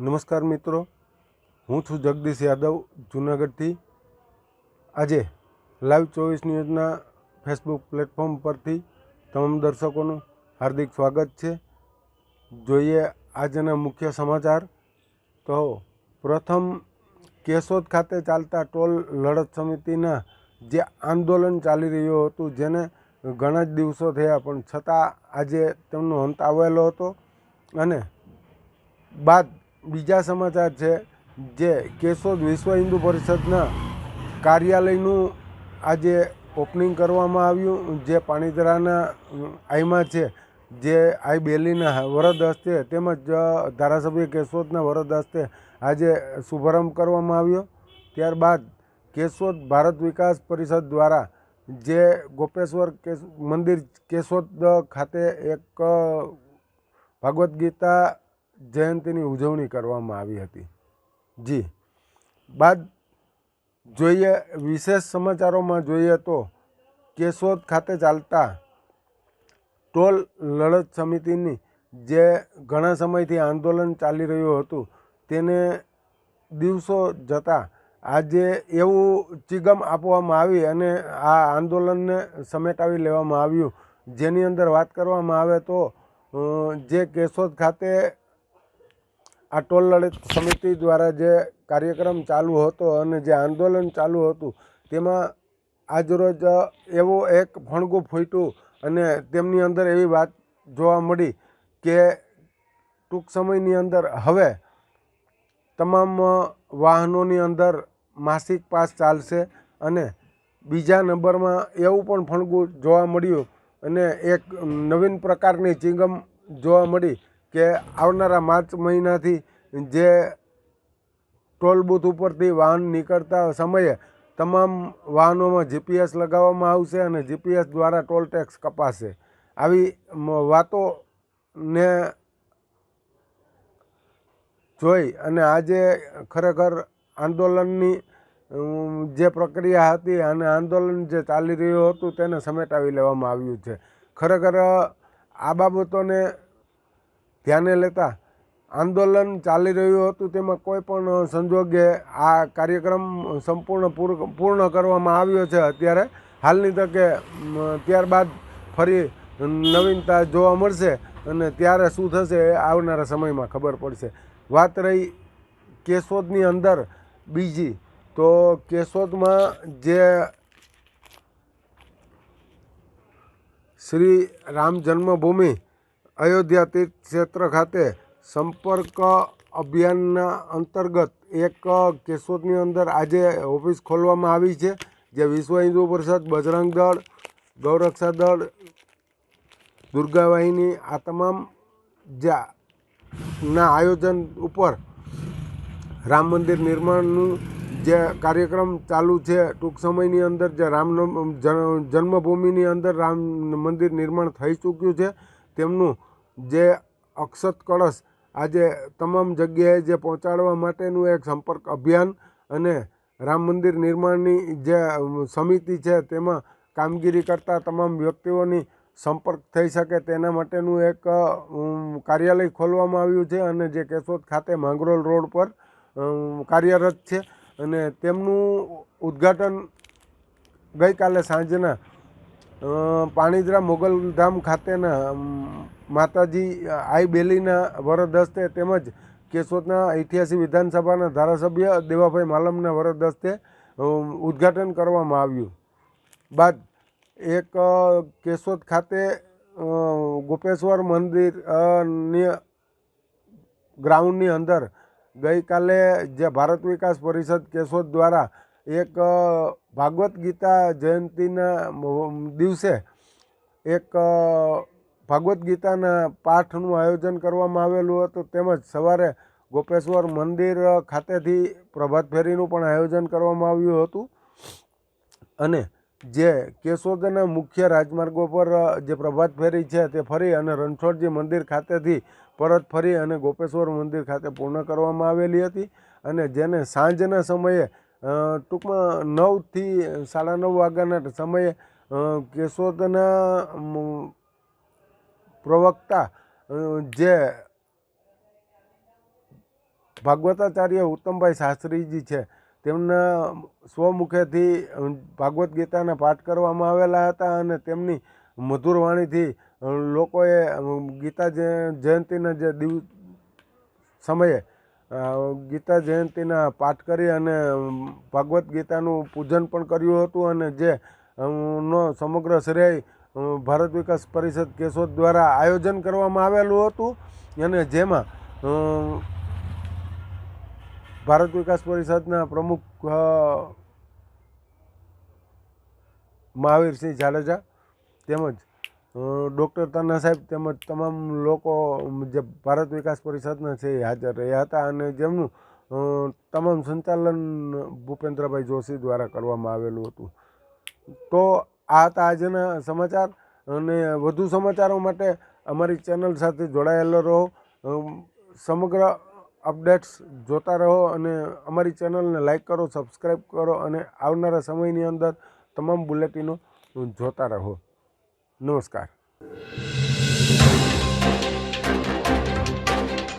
નમસ્કાર મિત્રો. હું છું જગદીશ યાદવ, જૂનાગઢથી. આજે લાઈવ ચોવીસ ન્યૂઝના ફેસબુક પ્લેટફોર્મ પરથી તમામ દર્શકોનું હાર્દિક સ્વાગત છે. જોઈએ આજના મુખ્ય સમાચાર. તો પ્રથમ, કેશોદ ખાતે ચાલતા ટોલ લડત સમિતિના જે આંદોલન ચાલી રહ્યું હતું, જેને ઘણા જ દિવસો થયા, પણ છતાં આજે તેમનો અંત આવેલો હતો. અને બાદ બીજા સમાચાર છે જે કેશોદ વિશ્વ હિન્દુ પરિષદના કાર્યાલયનું આજે ઓપનિંગ કરવામાં આવ્યું, જે પાણીદરાના આઈમાં છે, જે આઈ બેલીના વરદ હસ્તે તેમજ ધારાસભ્ય કેશોદના વરદ હસ્તે આજે શુભારંભ કરવામાં આવ્યો. ત્યારબાદ કેશોદ ભારત વિકાસ પરિષદ દ્વારા જે ગોપેશ્વર મંદિર કેશોદ ખાતે એક ભાગવદ્ ગીતા જયંતીની ઉજવણી કરવામાં આવી હતી. જી. બાદ જોઈએ વિશેષ સમાચારોમાં જોઈએ તો કેશોદ ખાતે ચાલતા ટોલ લડત સમિતિની જે ઘણા સમયથી આંદોલન ચાલી રહ્યું હતું, તેને દિવસો જતાં આજે એવું ચિગમ આપવામાં આવી અને આ આંદોલનને સમેટાવી લેવામાં આવ્યું. જેની અંદર વાત કરવામાં આવે તો જે કેશોદ ખાતે આ ટોલ લડત સમિતિ દ્વારા જે કાર્યક્રમ ચાલુ હતો અને જે આંદોલન ચાલુ હતું, તેમાં આજરોજ એવો એક ફણગું ફૂટ્યું અને તેમની અંદર એવી વાત જોવા મળી કે ટૂંક સમયની અંદર હવે તમામ વાહનોની અંદર માસિક પાસ ચાલશે અને બીજા નંબરમાં એવું પણ ફણગું જોવા મળ્યું અને એક નવીન પ્રકારની ચિંગમ જોવા મળી કે આવનારા માર્ચ મહિનાથી જે ટોલ બૂથ ઉપરથી વાહન નીકળતા સમયે તમામ વાહનોમાં જીપીએસ લગાવવામાં આવશે અને જીપીએસ દ્વારા ટોલ ટેક્સ કપાશે. આવી વાતોને જોઈ અને આજે ખરેખર આંદોલનની જે પ્રક્રિયા હતી અને આંદોલન જે ચાલી રહ્યું હતું તેને સમેટાવી લેવામાં આવ્યું છે. ખરેખર આ બાબતોને ધ્યાને લેતા આંદોલન ચાલી રહ્યું હતું, તેમાં કોઈ પણ સંજોગે આ કાર્યક્રમ સંપૂર્ણ પૂર- પૂર્ણ કરવામાં આવ્યો છે. અત્યારે હાલની તકે ત્યારબાદ ફરી નવીનતા જોવા મળશે અને ત્યારે શું થશે એ આવનારા સમયમાં ખબર પડશે. વાત રહી કેશોદની અંદર બીજી, તો કેશોદમાં જે શ્રી રામ જન્મભૂમિ અયોધ્યા તીર્થ ક્ષેત્ર ખાતે સંપર્ક અભિયાનના અંતર્ગત એક કેશોદની અંદર આજે ઓફિસ ખોલવામાં આવી છે, જે વિશ્વ હિન્દુ પરિષદ, બજરંગ દળ, ગૌરક્ષા દળ, દુર્ગા વાહિની આ તમામ ના આયોજન ઉપર રામ મંદિર નિર્માણનું જે કાર્યક્રમ ચાલુ છે, ટૂંક સમયની અંદર જે રામ જન્મભૂમિની અંદર રામ મંદિર નિર્માણ થઈ ચૂક્યું છે, તેમનું જે અક્ષત કળશ આજે તમામ જગ્યાએ જે પહોંચાડવા માટેનું એક સંપર્ક અભિયાન અને રામ મંદિર નિર્માણની જે સમિતિ છે તેમાં કામગીરી કરતા તમામ વ્યક્તિઓની સંપર્ક થઈ શકે તેના માટેનું એક કાર્યાલય ખોલવામાં આવ્યું છે અને જે કેશોદ ખાતે માંગરોલ રોડ પર કાર્યરત છે. અને તેમનું ઉદ્ઘાટન ગઈકાલે સાંજના પાણીજરા મોગલધામ ખાતેના માતાજી આઈ બેલીના વરદ હસ્તે તેમજ કેશોદના ઐતિહાસિક વિધાનસભાના ધારાસભ્ય દેવાભાઈ માલમના વરદ હસ્તે ઉદ્ઘાટન કરવામાં આવ્યું. બાદ એક કેશોદ ખાતે ગોપેશ્વર મંદિરની ગ્રાઉન્ડની અંદર ગઈકાલે જે ભારત વિકાસ પરિષદ કેશોદ દ્વારા એક ભાગવત ગીતા જયંતિના દિવસે એક અ, ભાગવત ગીતાના પાઠનું આયોજન કરવામાં આવેલું હતું. તેમજ સવારે ગોપેશ્વર મંદિર ખાતેથી પ્રભાત ફેરીનું પણ આયોજન કરવામાં આવ્યું હતું. અને જે કેશોદના મુખ્ય રાજમાર્ગો પર જે પ્રભાત ફેરી છે તે ફરી અને રણછોડજી મંદિર ખાતેથી પરત ફરી અને ગોપેશ્વર મંદિર ખાતે પૂર્ણ કરવામાં આવેલી હતી. અને જેને સાંજના સમયે ટૂંકમાં નવથી સાડા નવ વાગ્યાના સમયે કેશોદના પ્રવક્તા જે ભાગવતાચાર્ય ઉત્તમભાઈ શાસ્ત્રીજી છે, તેમના સ્વમુખેથી ભાગવદ્ ગીતાના પાઠ કરવામાં આવેલા હતા અને તેમની મધુર વાણીથી લોકોએ ગીતા જય- જયંતિના જે દિવ, સમયે ગીતા જયંતિના પાઠ કરી અને ભાગવદ્ ગીતાનું પૂજન પણ કર્યું હતું અને જે નો સમગ્ર શ્રેય ભારત વિકાસ પરિષદ કેશોદ દ્વારા આયોજન કરવામાં આવેલું હતું. અને જેમાં ભારત વિકાસ પરિષદના પ્રમુખ મહાવીરસિંહ જાડેજા તેમજ ડૉક્ટર તાના સાહેબ તેમજ તમામ લોકો જે ભારત વિકાસ પરિષદના છે એ હાજર રહ્યા હતા અને જેમનું તમામ સંચાલન ભૂપેન્દ્રભાઈ જોશી દ્વારા કરવામાં આવેલું હતું. તો આ હતા આજના સમાચાર અને વધુ સમાચારો માટે અમારી ચેનલ સાથે જોડાયેલો રહો. સમગ્ર અપડેટ્સ જોતા રહો અને અમારી ચેનલને લાઈક કરો, સબસ્ક્રાઈબ કરો અને આવનારા સમયની અંદર તમામ બુલેટિનો જોતા રહો. નમસ્કાર.